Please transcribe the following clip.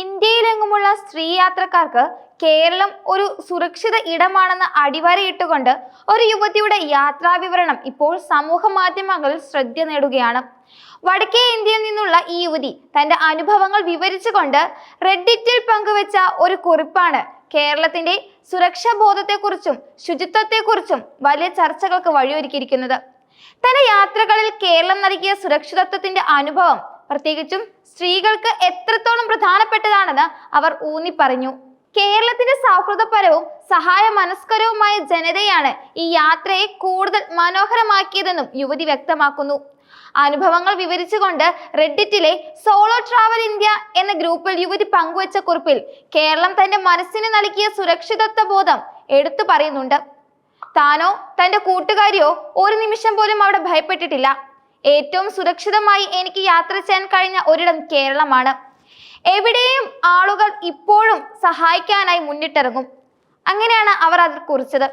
ഇന്ത്യയിലെങ്ങുമുള്ള സ്ത്രീ യാത്രക്കാർക്ക് കേരളം ഒരു സുരക്ഷിത ഇടമാണെന്ന് അടിവരയിട്ടുകൊണ്ട് ഒരു യുവതിയുടെ യാത്രാവിവരണം ഇപ്പോൾ സമൂഹ മാധ്യമങ്ങളിൽ ശ്രദ്ധ നേടുകയാണ്. വടക്കേ ഇന്ത്യയിൽ നിന്നുള്ള ഈ യുവതി തന്റെ അനുഭവങ്ങൾ വിവരിച്ചുകൊണ്ട് റെഡിറ്റിൽ പങ്കുവെച്ച ഒരു കുറിപ്പാണ്. കേരളത്തിന്റെ സുരക്ഷാ ബോധത്തെക്കുറിച്ചും ശുചിത്വത്തെക്കുറിച്ചും വലിയ ചർച്ചകൾക്ക് വഴിയൊരുക്കിയിരിക്കുന്നത്. തന്റെ യാത്രകളിൽ കേരളം നൽകിയ സുരക്ഷിതത്വത്തിന്റെ അനുഭവം പ്രത്യേകിച്ചും സ്ത്രീകൾക്ക് എത്രത്തോളം പ്രധാനപ്പെട്ടതാണെന്ന് അവർ ഊന്നി പറഞ്ഞു കേരളത്തിന്റെ സൗഹൃദപരവും സഹായ മനസ്കരവുമായ ജനതയാണ് ഈ യാത്രയെ കൂടുതൽ മനോഹരമാക്കിയതെന്നും യുവതി വ്യക്തമാക്കുന്നു. അനുഭവങ്ങൾ വിവരിച്ചുകൊണ്ട് റെഡിറ്റിലെ സോളോ ട്രാവൽ ഇന്ത്യ എന്ന ഗ്രൂപ്പിൽ യുവതി പങ്കുവച്ച കുറിപ്പിൽ കേരളം തന്റെ മനസ്സിന് നൽകിയ സുരക്ഷിതത്വ ബോധം എടുത്തു പറയുന്നുണ്ട്. താനോ തന്റെ കൂട്ടുകാരിയോ ഒരു നിമിഷം പോലും അവിടെ ഭയപ്പെട്ടിട്ടില്ല. ഏറ്റവും സുരക്ഷിതമായി എനിക്ക് യാത്ര ചെയ്യാൻ കഴിഞ്ഞ ഒരിടം കേരളമാണ്. എവിടെയും ആളുകൾ ഇപ്പോഴും സഹായിക്കാനായി മുന്നിട്ടിറങ്ങും. അങ്ങനെയാണ് അവർ അത് കുറിച്ചത്.